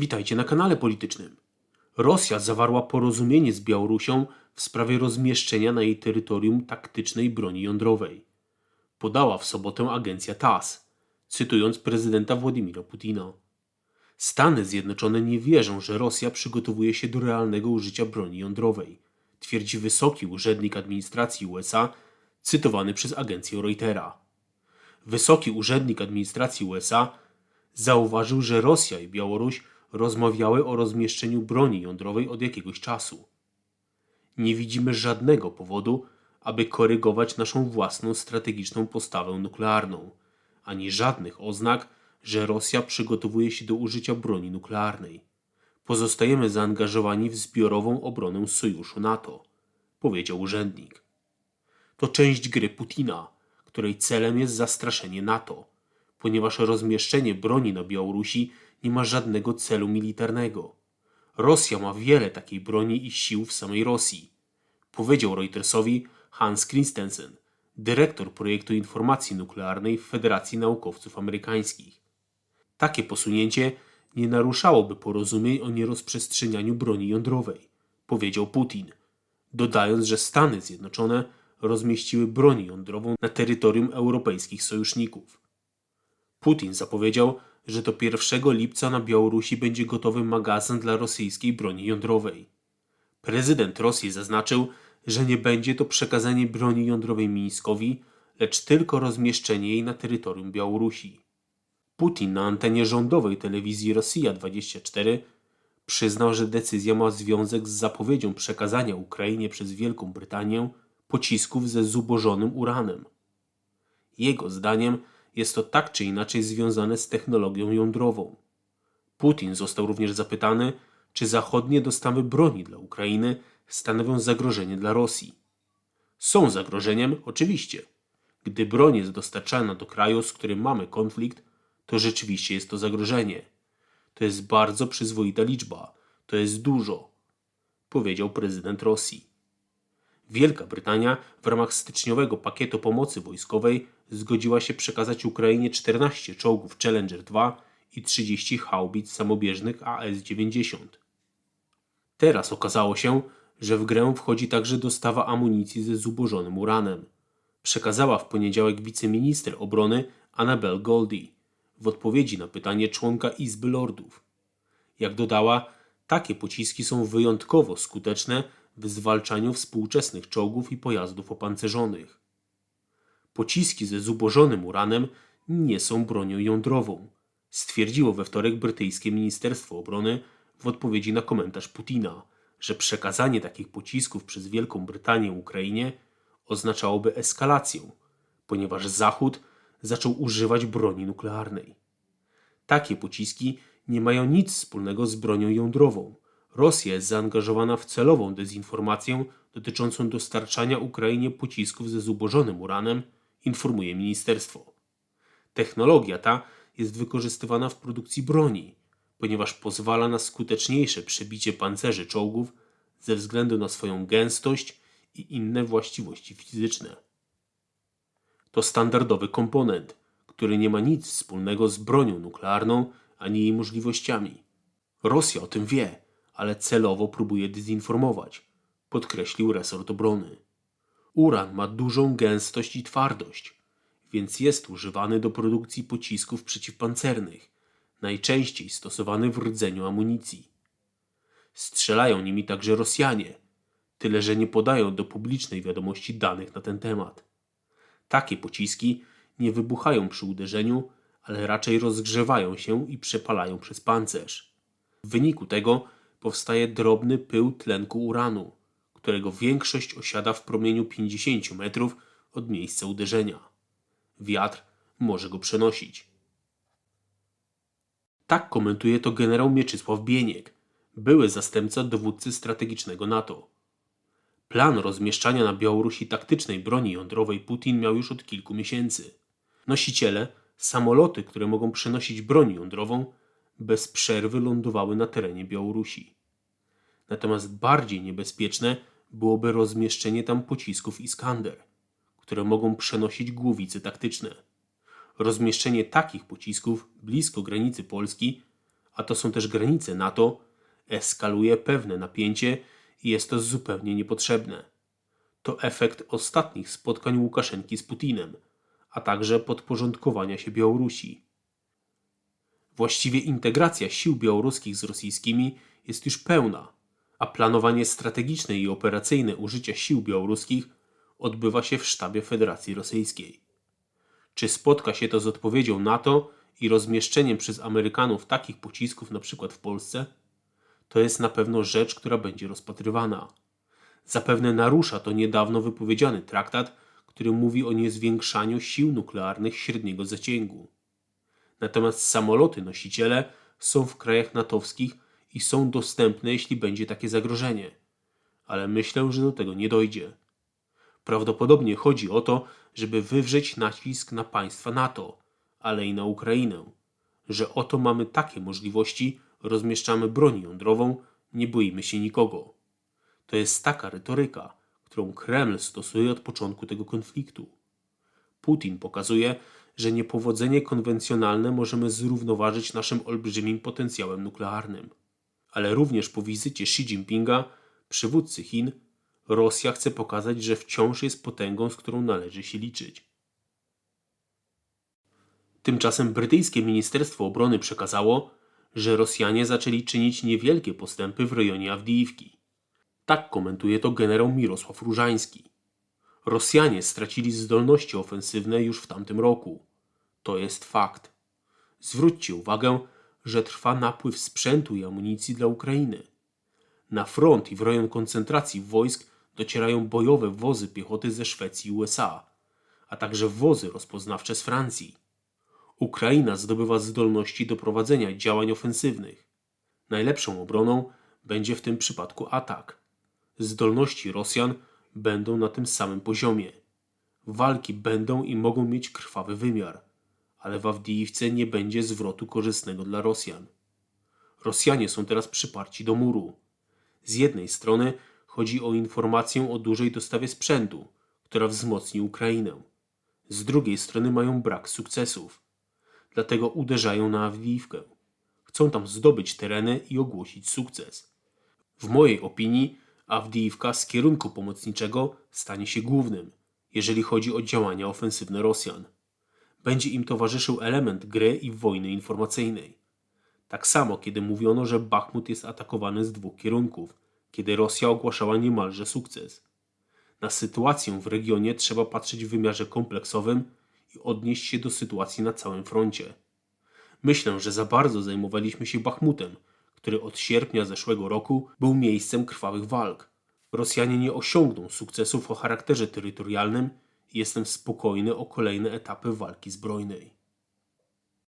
Witajcie na kanale politycznym. Rosja zawarła porozumienie z Białorusią w sprawie rozmieszczenia na jej terytorium taktycznej broni jądrowej. Podała w sobotę agencja TASS, cytując prezydenta Władimira Putina. Stany Zjednoczone nie wierzą, że Rosja przygotowuje się do realnego użycia broni jądrowej, twierdzi wysoki urzędnik administracji USA, cytowany przez agencję Reutera. Wysoki urzędnik administracji USA zauważył, że Rosja i Białoruś rozmawiały o rozmieszczeniu broni jądrowej od jakiegoś czasu. Nie widzimy żadnego powodu, aby korygować naszą własną strategiczną postawę nuklearną, ani żadnych oznak, że Rosja przygotowuje się do użycia broni nuklearnej. Pozostajemy zaangażowani w zbiorową obronę sojuszu NATO, powiedział urzędnik. To część gry Putina, której celem jest zastraszenie NATO, ponieważ rozmieszczenie broni na Białorusi nie ma żadnego celu militarnego. Rosja ma wiele takiej broni i sił w samej Rosji, powiedział Reutersowi Hans Christensen, dyrektor projektu informacji nuklearnej w Federacji Naukowców Amerykańskich. Takie posunięcie nie naruszałoby porozumień o nierozprzestrzenianiu broni jądrowej, powiedział Putin, dodając, że Stany Zjednoczone rozmieściły broń jądrową na terytorium europejskich sojuszników. Putin zapowiedział, że do 1 lipca na Białorusi będzie gotowy magazyn dla rosyjskiej broni jądrowej. Prezydent Rosji zaznaczył, że nie będzie to przekazanie broni jądrowej Mińskowi, lecz tylko rozmieszczenie jej na terytorium Białorusi. Putin na antenie rządowej telewizji Rosja 24 przyznał, że decyzja ma związek z zapowiedzią przekazania Ukrainie przez Wielką Brytanię pocisków ze zubożonym uranem. Jego zdaniem jest to tak czy inaczej związane z technologią jądrową. Putin został również zapytany, czy zachodnie dostawy broni dla Ukrainy stanowią zagrożenie dla Rosji. Są zagrożeniem, oczywiście. Gdy broń jest dostarczana do kraju, z którym mamy konflikt, to rzeczywiście jest to zagrożenie. To jest bardzo przyzwoita liczba, to jest dużo, powiedział prezydent Rosji. Wielka Brytania w ramach styczniowego pakietu pomocy wojskowej zgodziła się przekazać Ukrainie 14 czołgów Challenger 2 i 30 haubic samobieżnych AS-90. Teraz okazało się, że w grę wchodzi także dostawa amunicji ze zubożonym uranem. Przekazała w poniedziałek wiceminister obrony Annabel Goldie w odpowiedzi na pytanie członka Izby Lordów. Jak dodała, takie pociski są wyjątkowo skuteczne w zwalczaniu współczesnych czołgów i pojazdów opancerzonych. Pociski ze zubożonym uranem nie są bronią jądrową, stwierdziło we wtorek brytyjskie Ministerstwo Obrony w odpowiedzi na komentarz Putina, że przekazanie takich pocisków przez Wielką Brytanię Ukrainie oznaczałoby eskalację, ponieważ Zachód zaczął używać broni nuklearnej. Takie pociski nie mają nic wspólnego z bronią jądrową. Rosja jest zaangażowana w celową dezinformację dotyczącą dostarczania Ukrainie pocisków ze zubożonym uranem, informuje ministerstwo. Technologia ta jest wykorzystywana w produkcji broni, ponieważ pozwala na skuteczniejsze przebicie pancerzy czołgów ze względu na swoją gęstość i inne właściwości fizyczne. To standardowy komponent, który nie ma nic wspólnego z bronią nuklearną ani jej możliwościami. Rosja o tym wie, ale celowo próbuje dezinformować, podkreślił resort obrony. Uran ma dużą gęstość i twardość, więc jest używany do produkcji pocisków przeciwpancernych, najczęściej stosowany w rdzeniu amunicji. Strzelają nimi także Rosjanie, tyle że nie podają do publicznej wiadomości danych na ten temat. Takie pociski nie wybuchają przy uderzeniu, ale raczej rozgrzewają się i przepalają przez pancerz. W wyniku tego powstaje drobny pył tlenku uranu, którego większość osiada w promieniu 50 metrów od miejsca uderzenia. Wiatr może go przenosić. Tak komentuje to generał Mieczysław Bieniek, były zastępca dowódcy strategicznego NATO. Plan rozmieszczania na Białorusi taktycznej broni jądrowej Putin miał już od kilku miesięcy. Nosiciele, samoloty, które mogą przenosić broń jądrową, bez przerwy lądowały na terenie Białorusi. Natomiast bardziej niebezpieczne byłoby rozmieszczenie tam pocisków Iskander, które mogą przenosić głowice taktyczne. Rozmieszczenie takich pocisków blisko granicy Polski, a to są też granice NATO, eskaluje pewne napięcie i jest to zupełnie niepotrzebne. To efekt ostatnich spotkań Łukaszenki z Putinem, a także podporządkowania się Białorusi. Właściwie integracja sił białoruskich z rosyjskimi jest już pełna, a planowanie strategiczne i operacyjne użycia sił białoruskich odbywa się w sztabie Federacji Rosyjskiej. Czy spotka się to z odpowiedzią NATO i rozmieszczeniem przez Amerykanów takich pocisków np. w Polsce? To jest na pewno rzecz, która będzie rozpatrywana. Zapewne narusza to niedawno wypowiedziany traktat, który mówi o niezwiększaniu sił nuklearnych średniego zasięgu. Natomiast samoloty nosiciele są w krajach natowskich i są dostępne, jeśli będzie takie zagrożenie. Ale myślę, że do tego nie dojdzie. Prawdopodobnie chodzi o to, żeby wywrzeć nacisk na państwa NATO, ale i na Ukrainę, że oto mamy takie możliwości, rozmieszczamy broń jądrową, nie boimy się nikogo. To jest taka retoryka, którą Kreml stosuje od początku tego konfliktu. Putin pokazuje, że niepowodzenie konwencjonalne możemy zrównoważyć naszym olbrzymim potencjałem nuklearnym. Ale również po wizycie Xi Jinpinga, przywódcy Chin, Rosja chce pokazać, że wciąż jest potęgą, z którą należy się liczyć. Tymczasem brytyjskie Ministerstwo Obrony przekazało, że Rosjanie zaczęli czynić niewielkie postępy w rejonie Awdijiwki. Tak komentuje to generał Mirosław Różański. Rosjanie stracili zdolności ofensywne już w tamtym roku. To jest fakt. Zwróćcie uwagę, że trwa napływ sprzętu i amunicji dla Ukrainy. Na front i w rejon koncentracji wojsk docierają bojowe wozy piechoty ze Szwecji i USA, a także wozy rozpoznawcze z Francji. Ukraina zdobywa zdolności do prowadzenia działań ofensywnych. Najlepszą obroną będzie w tym przypadku atak. Zdolności Rosjan będą na tym samym poziomie. Walki będą i mogą mieć krwawy wymiar, ale w Awdijiwce nie będzie zwrotu korzystnego dla Rosjan. Rosjanie są teraz przyparci do muru. Z jednej strony chodzi o informację o dużej dostawie sprzętu, która wzmocni Ukrainę. Z drugiej strony mają brak sukcesów. Dlatego uderzają na Awdijiwkę. Chcą tam zdobyć tereny i ogłosić sukces. W mojej opinii Awdijiwka z kierunku pomocniczego stanie się głównym, jeżeli chodzi o działania ofensywne Rosjan. Będzie im towarzyszył element gry i wojny informacyjnej. Tak samo, kiedy mówiono, że Bachmut jest atakowany z dwóch kierunków, kiedy Rosja ogłaszała niemalże sukces. Na sytuację w regionie trzeba patrzeć w wymiarze kompleksowym i odnieść się do sytuacji na całym froncie. Myślę, że za bardzo zajmowaliśmy się Bachmutem, który od sierpnia zeszłego roku był miejscem krwawych walk. Rosjanie nie osiągną sukcesów o charakterze terytorialnym jestem spokojny o kolejne etapy walki zbrojnej.